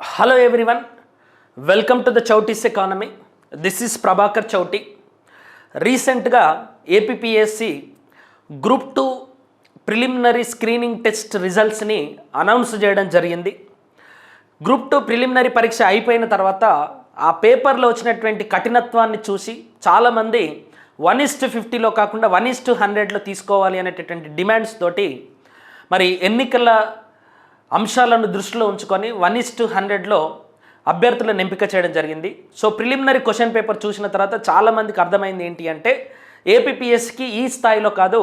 Hello everyone welcome to the Chowtis economy this is Prabhakar Chowti రీసెంట్గా APPSC group two preliminary screening test రిజల్ట్స్ని announce చేయడం జరిగింది. Group two preliminary పరీక్ష అయిపోయిన తర్వాత ఆ పేపర్లో వచ్చినటువంటి కఠినత్వాన్ని చూసి చాలామంది వన్ ఇస్ టు ఫిఫ్టీలో కాకుండా వన్ ఇస్ టు హండ్రెడ్లో తీసుకోవాలి అనేటటువంటి డిమాండ్స్ తోటి మరి ఎన్నికల అంశాలను దృష్టిలో ఉంచుకొని వన్ ఇస్ టు హండ్రెడ్లో అభ్యర్థులను ఎంపిక చేయడం జరిగింది. సో ప్రిలిమినరీ క్వశ్చన్ పేపర్ చూసిన తర్వాత చాలామందికి అర్థమైంది ఏంటి అంటే ఏపీపీఎస్కి ఈ స్థాయిలో కాదు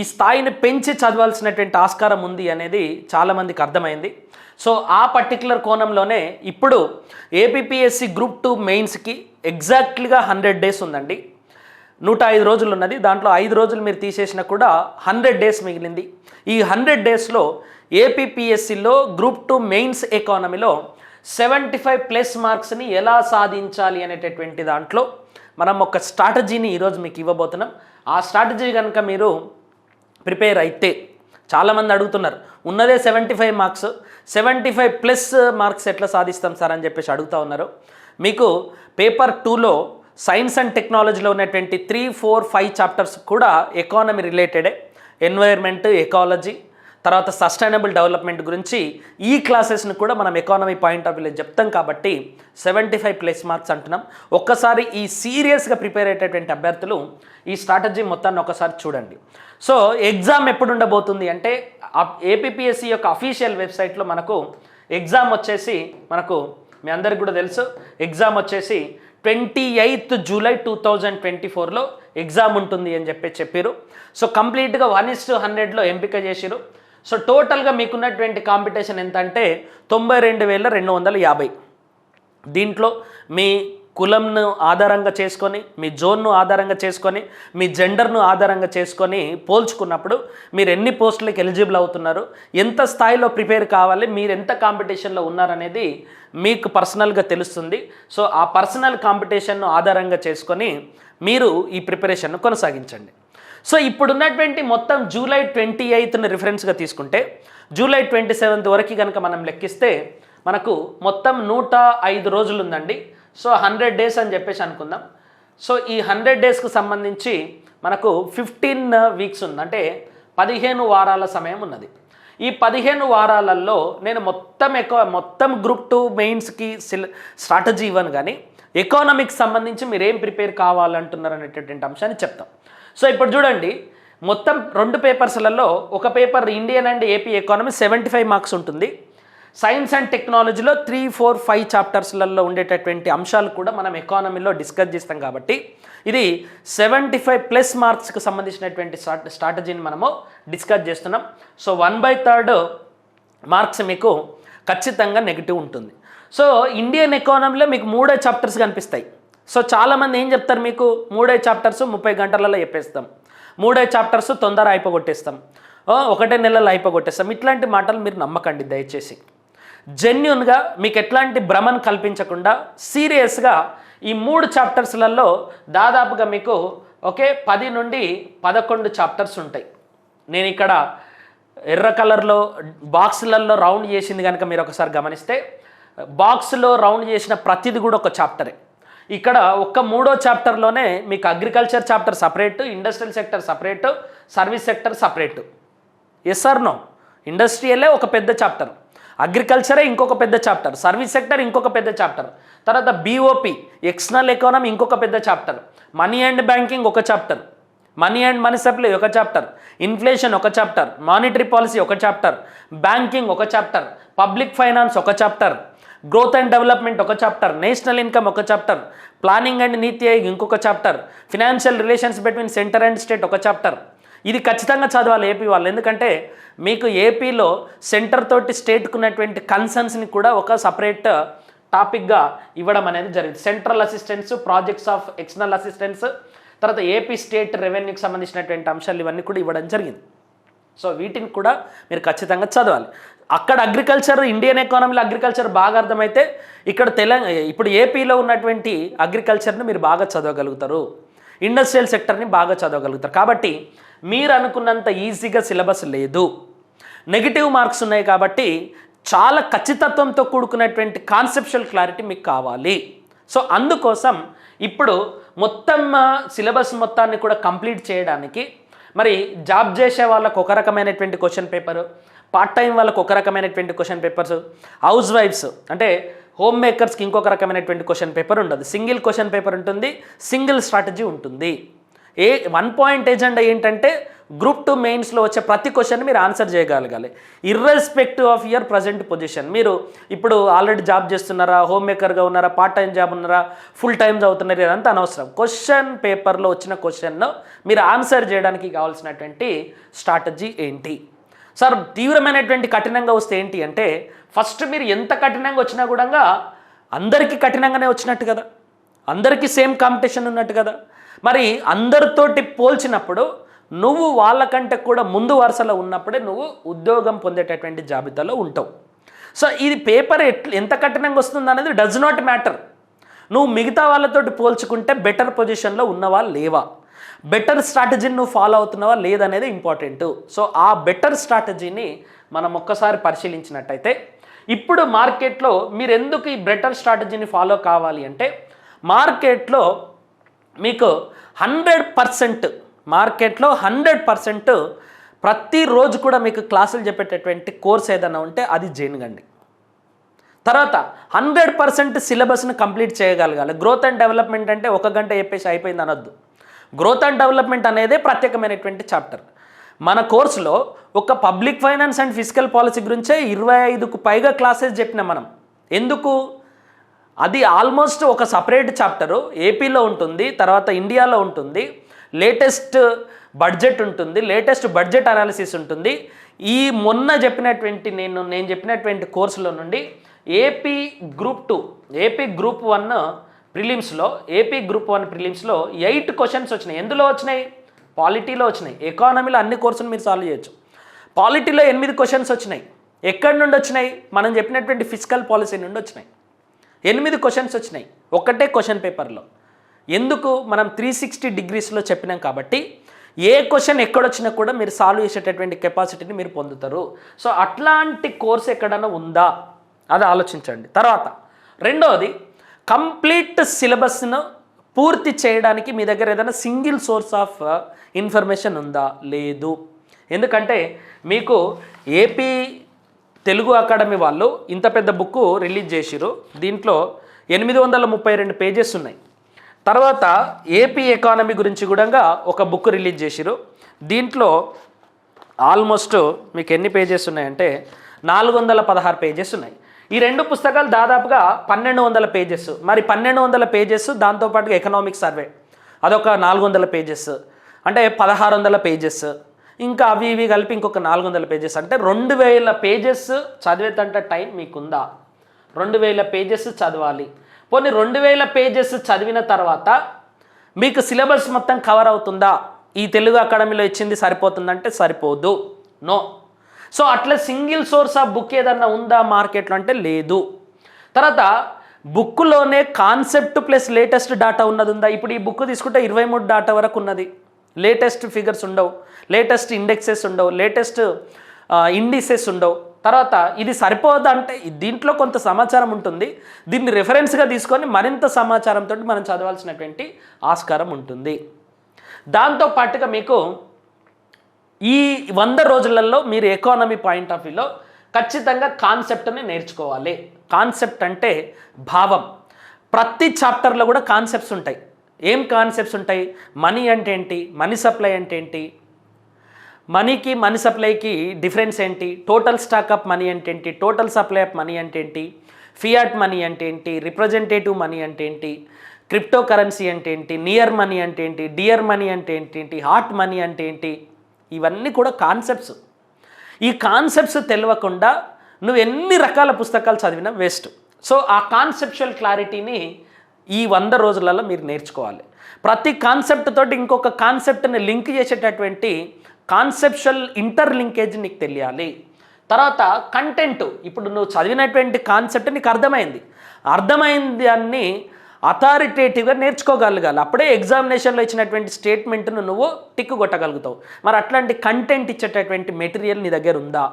ఈ స్థాయిని పెంచి చదవాల్సినటువంటి ఆస్కారం ఉంది అనేది చాలామందికి అర్థమైంది. సో ఆ పర్టికులర్ కోణంలోనే ఇప్పుడు ఏపీపీఎస్సి గ్రూప్ టూ మెయిన్స్కి ఎగ్జాక్ట్లీగా హండ్రెడ్ డేస్ ఉందండి. నూట ఐదు రోజులు ఉన్నది దాంట్లో ఐదు రోజులు మీరు తీసేసినా కూడా హండ్రెడ్ డేస్ మిగిలింది. ఈ హండ్రెడ్ డేస్లో ఏపీపీఎస్సిలో గ్రూప్ టూ మెయిన్స్ ఎకానమీలో సెవెంటీ ఫైవ్ ప్లస్ మార్క్స్ని ఎలా సాధించాలి అనేటటువంటి దాంట్లో మనం ఒక స్ట్రాటజీని ఈరోజు మీకు ఇవ్వబోతున్నాం. ఆ స్ట్రాటజీ కనుక మీరు ప్రిపేర్ అయితే చాలామంది అడుగుతున్నారు ఉన్నదే seventy five marks seventy five plus marks ఎట్లా సాధిస్తాం సార్? అని చెప్పేసి అడుగుతా ఉన్నారు. మీకు పేపర్ టూలో సైన్స్ అండ్ టెక్నాలజీలో ఉన్నటువంటి త్రీ ఫోర్ ఫైవ్ చాప్టర్స్ కూడా ఎకానమీ రిలేటెడే. ఎన్వైర్మెంట్ ఎకాలజీ తర్వాత సస్టైనబుల్ డెవలప్మెంట్ గురించి ఈ క్లాసెస్ని కూడా మనం ఎకానమీ పాయింట్ ఆఫ్ వ్యూలో చెప్తాం కాబట్టి సెవెంటీ ఫైవ్ ప్లస్ మార్క్స్ అంటున్నాం. ఒక్కసారి ఈ సీరియస్గా ప్రిపేర్ అయ్యేటటువంటి అభ్యర్థులు ఈ స్ట్రాటజీ మొత్తాన్ని ఒకసారి చూడండి. సో ఎగ్జామ్ ఎప్పుడు ఉండబోతుంది అంటే ఏపీఎస్సి యొక్క అఫీషియల్ వెబ్సైట్లో మనకు ఎగ్జామ్ వచ్చేసి మనకు మీ అందరికి కూడా తెలుసు. ఎగ్జామ్ వచ్చేసి twenty eighth July two thousand twenty ఫోర్లో ఎగ్జామ్ ఉంటుంది అని చెప్పి చెప్పారు సో కంప్లీట్గా వన్ ఇస్ టు హండ్రెడ్లో ఎంపిక చేసిరు సో టోటల్గా మీకున్నటువంటి కాంపిటీషన్ ఎంత అంటే తొంభై రెండు వేల రెండు వందల యాభై. దీంట్లో మీ కులంను ఆధారంగా చేసుకొని మీ జోన్ను ఆధారంగా చేసుకొని మీ జెండర్ను ఆధారంగా చేసుకొని పోల్చుకున్నప్పుడు మీరు ఎన్ని పోస్టులకు ఎలిజిబుల్ అవుతున్నారు ఎంత స్థాయిలో ప్రిపేర్ కావాలి మీరు ఎంత కాంపిటీషన్లో ఉన్నారనేది మీకు పర్సనల్గా తెలుస్తుంది. సో ఆ పర్సనల్ కాంపిటీషన్ను ఆధారంగా చేసుకొని మీరు ఈ ప్రిపరేషన్ను కొనసాగించండి. సో ఇప్పుడున్నటువంటి మొత్తం జూలై ట్వంటీ ఎయిత్ని రిఫరెన్స్గా తీసుకుంటే జూలై ట్వంటీ సెవెంత్ వరకు కనుక మనం లెక్కిస్తే మనకు మొత్తం నూట ఐదు రోజులు ఉందండి సో హండ్రెడ్ డేస్ అని చెప్పేసి అనుకుందాం. సో ఈ హండ్రెడ్ డేస్కి సంబంధించి మనకు ఫిఫ్టీన్ వీక్స్ ఉంది. అంటే పదిహేను వారాల సమయం ఉన్నది. ఈ పదిహేను వారాలలో నేను మొత్తం ఎక్కువ మొత్తం గ్రూప్ టూ మెయిన్స్కి సిల్ స్ట్రాటజీ ఇవ్వను కానీ ఎకానమిక్స్ సంబంధించి మీరు ఏం ప్రిపేర్ కావాలంటున్నారు అనేటటువంటి అంశాన్ని చెప్తాం. సో ఇప్పుడు చూడండి మొత్తం రెండు పేపర్స్లలో ఒక paper Indian and AP economy seventy five marks ఉంటుంది. సైన్స్ అండ్ టెక్నాలజీలో త్రీ ఫోర్ ఫైవ్ చాప్టర్స్లలో ఉండేటటువంటి అంశాలు కూడా మనం ఎకానమీలో డిస్కస్ చేస్తాం కాబట్టి ఇది సెవెంటీ ఫైవ్ ప్లస్ మార్క్స్కి సంబంధించినటువంటి స్ట్రాటజీని మనము డిస్కస్ చేస్తున్నాం. So one by third marks మీకు ఖచ్చితంగా నెగిటివ్ ఉంటుంది. సో ఇండియన్ ఎకానమీలో మీకు మూడే చాప్టర్స్ కనిపిస్తాయి. సో చాలామంది ఏం చెప్తారు మీకు? మూడే చాప్టర్స్ ముప్పై గంటలలో చెప్పేస్తాం. మూడే చాప్టర్స్ తొందర అయిపోగొట్టేస్తాం. ఒకటే నెలలో అయిపోగొట్టేస్తాం. ఇట్లాంటి మాటలు మీరు నమ్మకండి దయచేసి. జెన్యున్గా మీకు ఎట్లాంటి భ్రమను కల్పించకుండా సీరియస్గా ఈ మూడు చాప్టర్స్లలో దాదాపుగా మీకు ఓకే పది నుండి పదకొండు చాప్టర్స్ ఉంటాయి. నేను ఇక్కడ ఎర్ర కలర్లో బాక్సులలో రౌండ్ చేసింది కనుక మీరు ఒకసారి గమనిస్తే బాక్స్లో రౌండ్ చేసిన ప్రతిది కూడా ఒక చాప్టరే ఇక్కడ ఒక్క మూడో చాప్టర్లోనే మీకు agriculture chapter separate industrial sector separate service sector separate yes or no ఇండస్ట్రియలే ఒక పెద్ద చాప్టర్ అగ్రికల్చరే ఇంకొక పెద్ద చాప్టర్ సర్వీస్ సెక్టర్ ఇంకొక పెద్ద చాప్టర్ తర్వాత బీఓపి ఎక్స్టర్నల్ ఎకానమీ ఇంకొక పెద్ద చాప్టర్ మనీ అండ్ బ్యాంకింగ్ ఒక chapter money and money supply ఒక చాప్టర్ ఇన్ఫ్లేషన్ ఒక చాప్టర్ మానిటరీ పాలసీ ఒక చాప్టర్ బ్యాంకింగ్ ఒక చాప్టర్ పబ్లిక్ ఫైనాన్స్ ఒక చాప్టర్ గ్రోత్ అండ్ డెవలప్మెంట్ ఒక చాప్టర్ నేషనల్ ఇన్కమ్ ఒక chapter planning and NITI Aayog ఇంకొక chapter financial relations between centre and state ఒక chapter ఇది ఖచ్చితంగా చదవాలి ఏపీ వాళ్ళు. ఎందుకంటే మీకు ఏపీలో సెంటర్ తోటి స్టేట్కు ఉన్నటువంటి కన్సర్న్స్ని కూడా ఒక సపరేట్ టాపిక్గా ఇవ్వడం అనేది జరిగింది. Central assistance projects of external assistance తర్వాత ఏపీ స్టేట్ రెవెన్యూకి సంబంధించినటువంటి అంశాలు ఇవన్నీ కూడా ఇవ్వడం జరిగింది. సో వీటిని కూడా మీరు ఖచ్చితంగా చదవాలి. అక్కడ అగ్రికల్చర్ ఇండియన్ ఎకానమీలో అగ్రికల్చర్ బాగా అర్థమైతే ఇక్కడ తెలంగాణ ఇప్పుడు ఏపీలో ఉన్నటువంటి అగ్రికల్చర్ని మీరు బాగా చదవగలుగుతారు. ఇండస్ట్రియల్ సెక్టర్ని బాగా చదవగలుగుతారు. కాబట్టి మీరు అనుకున్నంత ఈజీగా సిలబస్ లేదు. నెగిటివ్ మార్క్స్ ఉన్నాయి కాబట్టి చాలా ఖచ్చితత్వంతో కూడుకున్నటువంటి కాన్సెప్షువల్ క్లారిటీ మీకు కావాలి. సో అందుకోసం ఇప్పుడు మొత్తం సిలబస్ మొత్తాన్ని కూడా కంప్లీట్ చేయడానికి మరి జాబ్ చేసే వాళ్ళకు ఒక రకమైనటువంటి క్వశ్చన్ పేపర్ పార్ట్ టైం వాళ్ళకు ఒక రకమైనటువంటి క్వశ్చన్ పేపర్స్ హౌస్ వైఫ్స్ అంటే హోమ్ మేకర్స్కి ఇంకొక రకమైనటువంటి క్వశ్చన్ పేపర్ ఉండదు. సింగిల్ క్వశ్చన్ పేపర్ ఉంటుంది సింగిల్ స్ట్రాటజీ ఉంటుంది. ఏ వన్ పాయింట్ ఎజెండా ఏంటంటే గ్రూప్ టూ మెయిన్స్లో వచ్చే ప్రతి క్వశ్చన్ మీరు ఆన్సర్ చేయగలగాలి. Irrespective of your present position మీరు ఇప్పుడు ఆల్రెడీ జాబ్ చేస్తున్నారా హోమ్ మేకర్గా ఉన్నారా పార్ట్ టైం జాబ్ ఉన్నారా ఫుల్ టైం చదువుతున్నారా ఇదంతా అనవసరం. క్వశ్చన్ పేపర్లో వచ్చిన క్వశ్చన్ను మీరు ఆన్సర్ చేయడానికి కావాల్సినటువంటి స్ట్రాటజీ ఏంటి? సార్ తీవ్రమైనటువంటి కఠినంగా వస్తే ఏంటి అంటే ఫస్ట్ మీరు ఎంత కఠినంగా వచ్చినా కూడా అందరికీ కఠినంగానే వచ్చినట్టు కదా. అందరికీ సేమ్ కాంపిటీషన్ ఉన్నట్టు కదా. మరి అందరితోటి పోల్చినప్పుడు నువ్వు వాళ్ళకంటే కూడా ముందు వరుసలో ఉన్నప్పుడే నువ్వు ఉద్యోగం పొందేటటువంటి జాబితాలో ఉంటావు. సో ఇది పేపర్ ఎట్ల ఎంత కఠినంగా వస్తుంది అనేది డజ్ నాట్ మ్యాటర్ నువ్వు మిగతా వాళ్ళతోటి పోల్చుకుంటే బెటర్ పొజిషన్లో ఉన్నవా లేవా? బెటర్ స్ట్రాటజీని నువ్వు ఫాలో అవుతున్నావా లేదనేది ఇంపార్టెంట్ సో ఆ బెటర్ స్ట్రాటజీని మనం ఒక్కసారి పరిశీలించినట్టయితే ఇప్పుడు మార్కెట్లో మీరు ఎందుకు ఈ బెటర్ స్ట్రాటజీని ఫాలో కావాలి అంటే మార్కెట్లో మీకు హండ్రెడ్ పర్సెంట్ మార్కెట్లో హండ్రెడ్ పర్సెంట్ ప్రతిరోజు కూడా మీకు క్లాసులు చెప్పేటటువంటి కోర్స్ ఏదైనా ఉంటే అది జైన్గండి తర్వాత హండ్రెడ్ పర్సెంట్ సిలబస్ని కంప్లీట్ చేయగలగాలి. గ్రోత్ అండ్ డెవలప్మెంట్ అంటే ఒక గంట చెప్పేసి అయిపోయింది అనొద్దు. గ్రోత్ అండ్ డెవలప్మెంట్ అనేదే ప్రత్యేకమైనటువంటి చాప్టర్. మన కోర్సులో ఒక public finance and physical policy గురించే ఇరవై ఐదుకు పైగా క్లాసెస్ చెప్పినాం మనం. ఎందుకు? అది ఆల్మోస్ట్ ఒక సపరేట్ చాప్టరు. ఏపీలో ఉంటుంది తర్వాత ఇండియాలో ఉంటుంది. లేటెస్ట్ బడ్జెట్ ఉంటుంది లేటెస్ట్ బడ్జెట్ అనాలిసిస్ ఉంటుంది. ఈ మొన్న చెప్పినటువంటి నేను నేను చెప్పినటువంటి కోర్సులో నుండి AP group two AP group one ప్రిలిమ్స్లో AP group one ప్రిలిమ్స్లో ఎయిట్ క్వశ్చన్స్ వచ్చినాయి. ఎందులో వచ్చినాయి? పాలిటీలో వచ్చినాయి. ఎకానమీలో అన్ని కోర్సులు మీరు సాల్వ్ చేయొచ్చు. పాలిటీలో ఎనిమిది క్వశ్చన్స్ వచ్చినాయి. ఎక్కడి నుండి వచ్చినాయి? మనం చెప్పినటువంటి ఫిజికల్ పాలసీ నుండి వచ్చినాయి. ఎనిమిది క్వశ్చన్స్ వచ్చినాయి. ఒక్కటే క్వశ్చన్ పేపర్లో ఎందుకు మనం త్రీ సిక్స్టీ డిగ్రీస్లో చెప్పినాం కాబట్టి ఏ క్వశ్చన్ ఎక్కడొచ్చినా కూడా మీరు సాల్వ్ చేసేటటువంటి కెపాసిటీని మీరు పొందుతారు. సో అట్లాంటి కోర్స్ ఎక్కడైనా ఉందా? అది ఆలోచించండి. తర్వాత రెండవది కంప్లీట్ సిలబస్ను పూర్తి చేయడానికి మీ దగ్గర ఏదైనా సింగిల్ సోర్స్ ఆఫ్ ఇన్ఫర్మేషన్ ఉందా? లేదు. ఎందుకంటే మీకు ఏపీ తెలుగు అకాడమీ వాళ్ళు ఇంత పెద్ద బుక్ రిలీజ్ చేసిరు దీంట్లో ఎనిమిది వందల ముప్పై రెండు పేజెస్ ఉన్నాయి. తర్వాత ఏపీ ఎకానమీ గురించి కూడా ఒక బుక్ రిలీజ్ చేసిరు దీంట్లో ఆల్మోస్ట్ మీకు ఎన్ని పేజెస్ ఉన్నాయంటే నాలుగు వందల పదహారు పేజెస్ ఉన్నాయి. ఈ రెండు పుస్తకాలు దాదాపుగా పన్నెండు వందల పేజెస్ మరి పన్నెండు వందల పేజెస్ దాంతోపాటుగా ఎకనామిక్ సర్వే అదొక నాలుగు వందల పేజెస్ అంటే పదహారు వందల పేజెస్ ఇంకా అవి ఇవి కలిపి ఇంకొక నాలుగు వందల పేజెస్ అంటే రెండు వేల పేజెస్ చదివేతంట టైం మీకుందా? రెండు వేల పేజెస్ చదవాలి. పోనీ రెండు వేల పేజెస్ చదివిన తర్వాత మీకు సిలబస్ మొత్తం కవర్ అవుతుందా? ఈ తెలుగు అకాడమీలో ఇచ్చింది సరిపోతుందంటే సరిపోదు. నో సో అట్లా సింగిల్ సోర్స్ ఆఫ్ బుక్ ఏదన్నా ఉందా మార్కెట్లో అంటే లేదు. తర్వాత బుక్లోనే కాన్సెప్ట్ ప్లస్ లేటెస్ట్ డాటా ఉన్నది ఉందా? ఇప్పుడు ఈ బుక్ తీసుకుంటే ఇరవై మూడు డాటా వరకు ఉన్నది. లేటెస్ట్ ఫిగర్స్ ఉండవు. లేటెస్ట్ ఇండెక్సెస్ ఉండవు. లేటెస్ట్ ఇండిసెస్ ఉండవు. తర్వాత ఇది సరిపోదు అంటే దీంట్లో కొంత సమాచారం ఉంటుంది. దీన్ని రెఫరెన్స్గా తీసుకొని మరింత సమాచారంతో మనం చదవాల్సినటువంటి ఆస్కారం ఉంటుంది. దాంతో పాటుగా మీకు ఈ వంద రోజులలో మీరు ఎకానమీ పాయింట్ ఆఫ్ వ్యూలో ఖచ్చితంగా కాన్సెప్ట్ని నేర్చుకోవాలి. కాన్సెప్ట్ అంటే భావం. ప్రతి చాప్టర్లో కూడా కాన్సెప్ట్స్ ఉంటాయి. ఏం కాన్సెప్ట్స్ ఉంటాయి? మనీ అంటే ఏంటి? మనీ సప్లై అంటే ఏంటి? మనీకి మనీ సప్లైకి డిఫరెన్స్ ఏంటి? టోటల్ స్టాక్ ఆఫ్ మనీ అంటే ఏంటి? టోటల్ సప్లై ఆఫ్ మనీ అంటే ఏంటి? ఫియాట్ మనీ అంటే ఏంటి? రిప్రజెంటేటివ్ మనీ అంటే ఏంటి? క్రిప్టో కరెన్సీ అంటే ఏంటి? నియర్ మనీ అంటే ఏంటి? డియర్ మనీ అంటే ఏంటి? హాట్ మనీ అంటే ఏంటి? ఇవన్నీ కూడా కాన్సెప్ట్స్. ఈ కాన్సెప్ట్స్ తెలియకుండా నువ్వు ఎన్ని రకాల పుస్తకాలు చదివినా వేస్ట్. సో ఆ కాన్సెప్చువల్ క్లారిటీని ఈ వంద రోజులలో మీరు నేర్చుకోవాలి. ప్రతి కాన్సెప్ట్ తోటి ఇంకొక కాన్సెప్ట్ని లింక్ చేసేటటువంటి కాన్సెప్చువల్ ఇంటర్ లింకేజ్ నీకు తెలియాలి. తర్వాత కంటెంట్ ఇప్పుడు నువ్వు చదివినటువంటి కాన్సెప్ట్ నీకు అర్థమైంది. అర్థమైంది అన్ని అథారిటేటివ్గా నేర్చుకోగలగాలి. అప్పుడే ఎగ్జామినేషన్లో ఇచ్చినటువంటి స్టేట్మెంట్ను నువ్వు టిక్కు కొట్టగలుగుతావు. మరి అట్లాంటి కంటెంట్ ఇచ్చేటటువంటి మెటీరియల్ నీ దగ్గర ఉందా?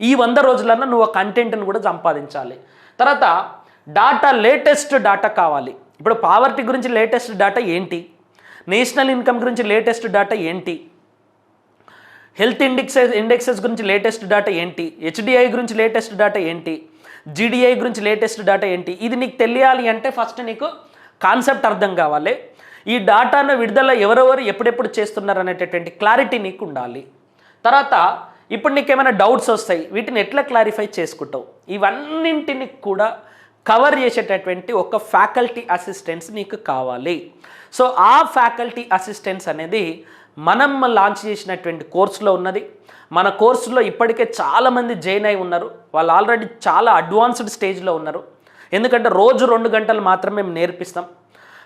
ఈ వంద రోజులన్నా నువ్వు ఆ కంటెంట్ను కూడా సంపాదించాలి. తర్వాత డాటా లేటెస్ట్ డాటా కావాలి. ఇప్పుడు పావర్టీ గురించి లేటెస్ట్ డాటా ఏంటి? నేషనల్ ఇన్కమ్ గురించి లేటెస్ట్ డాటా ఏంటి? హెల్త్ ఇండెక్సెస్ ఇండెక్సెస్ గురించి లేటెస్ట్ డాటా ఏంటి? హెచ్డిఐ గురించి లేటెస్ట్ డాటా ఏంటి? జీడిఐ గురించి లేటెస్ట్ డాటా ఏంటి? ఇది నీకు తెలియాలి అంటే ఫస్ట్ నీకు కాన్సెప్ట్ అర్థం కావాలి. ఈ డాటాను విడుదల ఎవరెవరు ఎప్పుడెప్పుడు చేస్తున్నారు అనేటటువంటి క్లారిటీ నీకు ఉండాలి. తర్వాత ఇప్పుడు నీకు ఏమైనా డౌట్స్ వస్తాయి వీటిని ఎట్లా క్లారిఫై చేసుకుంటావు? ఇవన్నింటిని కూడా కవర్ చేసేటటువంటి ఒక ఫ్యాకల్టీ అసిస్టెంట్స్ నీకు కావాలి. సో ఆ ఫ్యాకల్టీ అసిస్టెంట్స్ అనేది మనం లాంచ్ చేసినటువంటి కోర్సులో ఉన్నది. మన కోర్సులో ఇప్పటికే చాలామంది జాయిన్ అయి ఉన్నారు. వాళ్ళు ఆల్రెడీ చాలా అడ్వాన్స్డ్ స్టేజ్లో ఉన్నారు. ఎందుకంటే రోజు రెండు గంటలు మాత్రమే మేము నేర్పిస్తాం.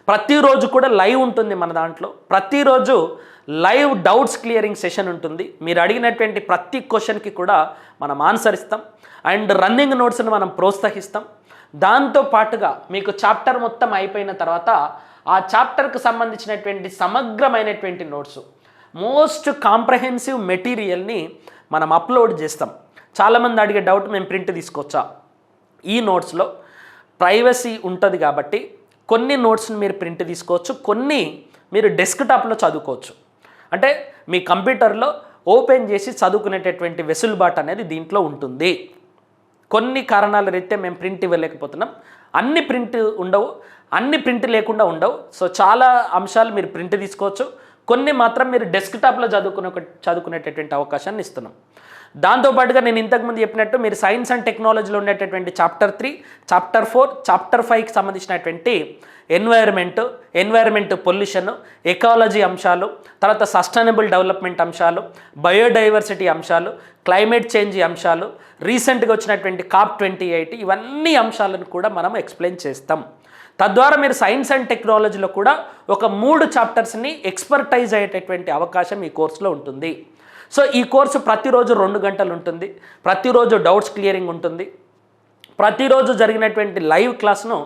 ప్రతిరోజు కూడా లైవ్ ఉంటుంది మన దాంట్లో. ప్రతిరోజు లైవ్ డౌట్స్ క్లియరింగ్ సెషన్ ఉంటుంది. మీరు అడిగినటువంటి ప్రతి క్వశ్చన్కి కూడా మనం ఆన్సర్ ఇస్తాం. అండ్ రన్నింగ్ నోట్స్ని మనం ప్రోత్సహిస్తాం. దాంతో పాటుగా మీకు చాప్టర్ మొత్తం అయిపోయిన తర్వాత ఆ చాప్టర్కు సంబంధించినటువంటి సమగ్రమైనటువంటి నోట్స్ మోస్ట్ కాంప్రహెన్సివ్ మెటీరియల్ని మనం అప్లోడ్ చేస్తాం. చాలామంది అడిగే డౌట్ మేము ప్రింట్ తీసుకొచ్చా ఈ నోట్స్లో ప్రైవసీ ఉంటుంది కాబట్టి కొన్ని నోట్స్ని మీరు ప్రింట్ తీసుకోవచ్చు కొన్ని మీరు డెస్క్టాప్లో చదువుకోవచ్చు. అంటే మీ కంప్యూటర్లో ఓపెన్ చేసి చదువుకునేటటువంటి వెసులుబాటు అనేది దీంట్లో ఉంటుంది. కొన్ని కారణాల రీత్యా మేము ప్రింట్ ఇవ్వలేకపోతున్నాం. అన్ని ప్రింట్ ఉండవు అన్ని ప్రింట్ లేకుండా ఉండవు. సో చాలా అంశాలు మీరు ప్రింట్ తీసుకోవచ్చు. కొన్ని మాత్రం మీరు డెస్క్టాప్లో చదువుకునే చదువుకునేటటువంటి అవకాశాన్ని ఇస్తున్నాం. దాంతోపాటుగా నేను ఇంతకుముందు చెప్పినట్టు మీరు సైన్స్ అండ్ టెక్నాలజీలో ఉండేటటువంటి chapter three chapter four chapter ఫైవ్కి సంబంధించినటువంటి ఎన్వైర్మెంట్ ఎన్వైర్మెంట్ పొల్యూషన్ ఎకాలజీ అంశాలు తర్వాత సస్టైనబుల్ డెవలప్మెంట్ అంశాలు బయోడైవర్సిటీ అంశాలు క్లైమేట్ చేంజ్ అంశాలు రీసెంట్గా వచ్చినటువంటి కాప్ ట్వంటీ ఎయిట్ ఇవన్నీ అంశాలను కూడా మనం ఎక్స్ప్లెయిన్ చేస్తాం. తద్వారా మీరు సైన్స్ అండ్ టెక్నాలజీలో కూడా ఒక మూడు చాప్టర్స్ని ఎక్స్పర్టైజ్ అయ్యేటటువంటి అవకాశం ఈ కోర్సులో ఉంటుంది. సో ఈ కోర్సు ప్రతిరోజు రెండు గంటలు ఉంటుంది. ప్రతిరోజు డౌట్స్ క్లియరింగ్ ఉంటుంది. ప్రతిరోజు జరిగినటువంటి లైవ్ క్లాస్ను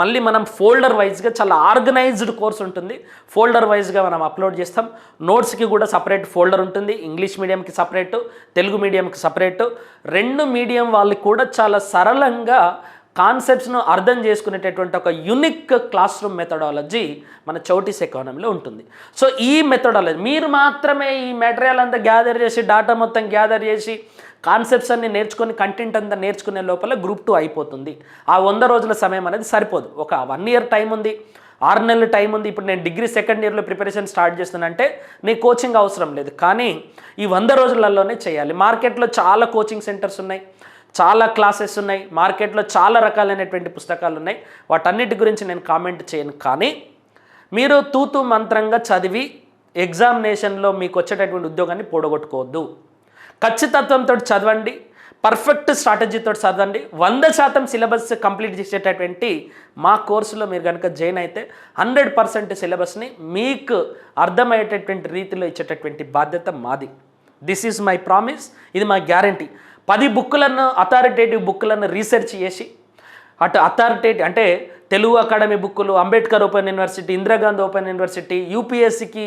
మళ్ళీ మనం ఫోల్డర్ వైజ్గా చాలా ఆర్గనైజ్డ్ కోర్స్ ఉంటుంది. ఫోల్డర్ వైజ్గా మనం అప్లోడ్ చేస్తాం. నోట్స్కి కూడా సపరేట్ ఫోల్డర్ ఉంటుంది. ఇంగ్లీష్ మీడియంకి సపరేటు తెలుగు మీడియంకి సపరేటు. రెండు మీడియం వాళ్ళకి కూడా చాలా సరళంగా కాన్సెప్ట్స్ను అర్థం చేసుకునేటటువంటి ఒక యునిక్ క్లాస్ రూమ్ మెథడాలజీ మన చౌటీస్ ఎకానమీలో ఉంటుంది. సో ఈ మెథడాలజీ మీరు మాత్రమే ఈ మెటీరియల్ అంతా గ్యాదర్ చేసి డాటా మొత్తం గ్యాదర్ చేసి కాన్సెప్ట్స్ అన్ని నేర్చుకొని కంటెంట్ అంతా నేర్చుకునే లోపల గ్రూప్ టూ అయిపోతుంది. ఆ వంద రోజుల సమయం అనేది సరిపోదు. ఒక వన్ ఇయర్ టైం ఉంది ఆరు నెలల టైం ఉంది. ఇప్పుడు నేను డిగ్రీ సెకండ్ ఇయర్లో ప్రిపరేషన్ స్టార్ట్ చేస్తున్నానంటే నీ కోచింగ్ అవసరం లేదు. కానీ ఈ వంద రోజులలోనే చేయాలి. మార్కెట్లో చాలా కోచింగ్ సెంటర్స్ ఉన్నాయి. చాలా క్లాసెస్ ఉన్నాయి మార్కెట్లో చాలా రకాలైనటువంటి పుస్తకాలు ఉన్నాయి. వాటన్నిటి గురించి నేను కామెంట్ చేయను కానీ మీరు తూతు మంత్రంగా చదివి ఎగ్జామినేషన్లో మీకు వచ్చేటటువంటి ఉద్యోగాన్ని పోడగొట్టుకోవద్దు. ఖచ్చితత్వంతో చదవండి పర్ఫెక్ట్ స్ట్రాటజీతో చదవండి. వంద శాతం సిలబస్ కంప్లీట్ చేసేటటువంటి మా కోర్సులో మీరు కనుక జాయిన్ అయితే హండ్రెడ్ పర్సెంట్ సిలబస్ని మీకు అర్థమయ్యేటటువంటి రీతిలో ఇచ్చేటటువంటి బాధ్యత మాది. దిస్ ఈజ్ మై ప్రామిస్ ఇది మా గ్యారంటీ పది బుక్కులను అథారిటేటివ్ బుక్కులను రీసెర్చ్ చేసి అటు అథారిటేటివ్ అంటే తెలుగు అకాడమీ బుక్కులు Ambedkar open university Indira Gandhi open university యూపీఎస్సికి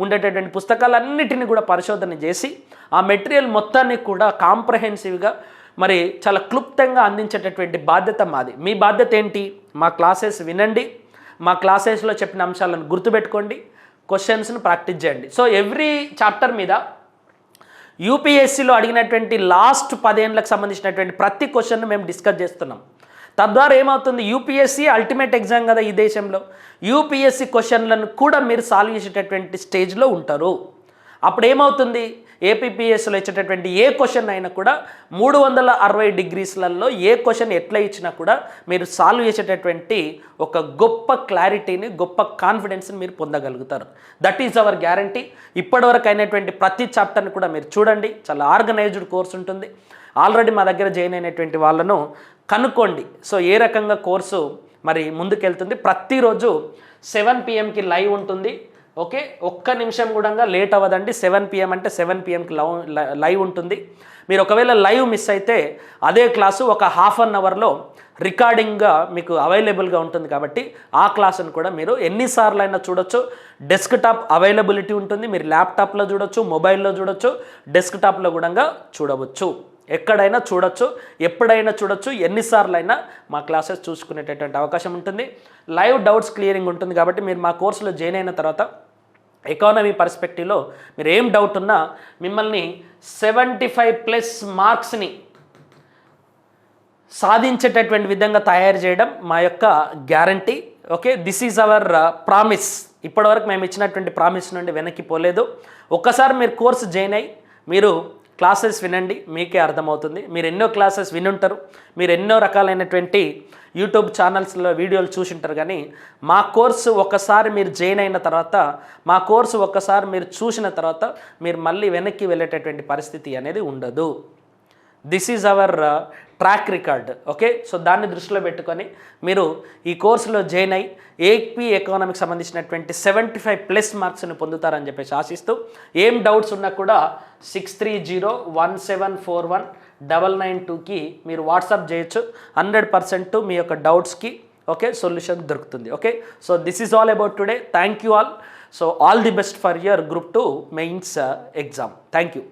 ఉండేటటువంటి పుస్తకాలన్నిటిని కూడా పరిశోధన చేసి ఆ మెటీరియల్ మొత్తాన్ని కూడా కాంప్రహెన్సివ్గా మరి చాలా క్లుప్తంగా అందించేటటువంటి బాధ్యత మాది. మీ బాధ్యత ఏంటి? మా క్లాసెస్ వినండి. మా క్లాసెస్లో చెప్పిన అంశాలను గుర్తుపెట్టుకోండి. క్వశ్చన్స్ని ప్రాక్టీస్ చేయండి. సో ఎవ్రీ చాప్టర్ మీద యూపీఎస్సీలో అడిగినటువంటి లాస్ట్ పదేళ్ళకు సంబంధించినటువంటి ప్రతి క్వశ్చన్ను మేము డిస్కస్ చేస్తున్నాం. తద్వారా ఏమవుతుంది? యూపీఎస్సీ అల్టిమేట్ ఎగ్జామ్ కదా ఈ దేశంలో. యూపీఎస్సీ క్వశ్చన్లను కూడా మీరు సాల్వ్ చేసేటటువంటి స్టేజ్లో ఉంటారు. అప్పుడు ఏమవుతుంది ఏపీపీఎస్లో ఇచ్చేటటువంటి ఏ క్వశ్చన్ అయినా కూడా మూడు వందల అరవై డిగ్రీస్లలో ఏ క్వశ్చన్ ఎట్లా ఇచ్చినా కూడా మీరు సాల్వ్ చేసేటటువంటి ఒక గొప్ప క్లారిటీని గొప్ప కాన్ఫిడెన్స్ని మీరు పొందగలుగుతారు. దట్ ఈజ్ అవర్ గ్యారంటీ ఇప్పటివరకు అయినటువంటి ప్రతి చాప్టర్ని కూడా మీరు చూడండి. చాలా ఆర్గనైజ్డ్ కోర్స్ ఉంటుంది. ఆల్రెడీ మా దగ్గర జాయిన్ అయినటువంటి వాళ్ళను కనుక్కోండి. సో ఏ రకంగా కోర్సు మరి ముందుకెళ్తుంది? ప్రతిరోజు సెవెన్ పిఎంకి లైవ్ ఉంటుంది. ఓకే? ఒక్క నిమిషం కూడా లేట్ అవ్వదండి. సెవెన్ పిఎం అంటే సెవెన్ పిఎంకి లవ్ లైవ్ ఉంటుంది. మీరు ఒకవేళ లైవ్ మిస్ అయితే అదే క్లాసు ఒక హాఫ్ అన్ అవర్లో రికార్డింగ్గా మీకు అవైలబుల్గా ఉంటుంది కాబట్టి ఆ క్లాసును కూడా మీరు ఎన్నిసార్లు అయినా చూడొచ్చు. డెస్క్టాప్ అవైలబిలిటీ ఉంటుంది. మీరు ల్యాప్టాప్లో చూడొచ్చు మొబైల్లో చూడొచ్చు డెస్క్టాప్లో కూడా చూడవచ్చు. ఎక్కడైనా చూడొచ్చు ఎప్పుడైనా చూడొచ్చు ఎన్నిసార్లు అయినా మా క్లాసెస్ చూసుకునేటటువంటి అవకాశం ఉంటుంది. లైవ్ డౌట్స్ క్లియరింగ్ ఉంటుంది కాబట్టి మీరు మా కోర్సులో జాయిన్ అయిన తర్వాత ఎకానమీ పర్స్పెక్టివ్లో మీరు ఏం డౌట్ ఉన్నా మిమ్మల్ని సెవెంటీ ఫైవ్ ప్లస్ మార్క్స్ని సాధించేటటువంటి విధంగా తయారు చేయడం మా యొక్క guarantee. Okay this is our promise. ఇప్పటివరకు మేము ఇచ్చినటువంటి ప్రామిస్ నుండి వెనక్కి పోలేదు. ఒక్కసారి మీరు కోర్సు జాయిన్ అయ్యి మీరు క్లాసెస్ వినండి మీకే అర్థమవుతుంది. మీరు ఎన్నో క్లాసెస్ వినుంటారు మీరు ఎన్నో రకాలైనటువంటి యూట్యూబ్ ఛానల్స్లో వీడియోలు చూసింటారు కానీ మా కోర్సు ఒకసారి మీరు జాయిన్ అయిన తర్వాత మా కోర్సు ఒక్కసారి మీరు చూసిన తర్వాత మీరు మళ్ళీ వెనక్కి వెళ్ళేటటువంటి పరిస్థితి అనేది ఉండదు. This is our uh, track record. Okay? So దాన్ని దృష్టిలో పెట్టుకొని మీరు ఈ కోర్సులో జాయిన్ అయ్యి ఏపీ ఎకనామిక్ సంబంధించినటువంటి సెవెంటీ ఫైవ్ ప్లస్ మార్క్స్ని పొందుతారని చెప్పేసి ఆశిస్తూ ఏం డౌట్స్ ఉన్నా కూడా six three zero one seven four one double nine టూకి మీరు వాట్సాప్ చేయొచ్చు. హండ్రెడ్ పర్సెంట్ మీ యొక్క డౌట్స్కి ఓకే సొల్యూషన్ దొరుకుతుంది. Okay? So this is all about today thank you all so all the best for your group two mains exam thank you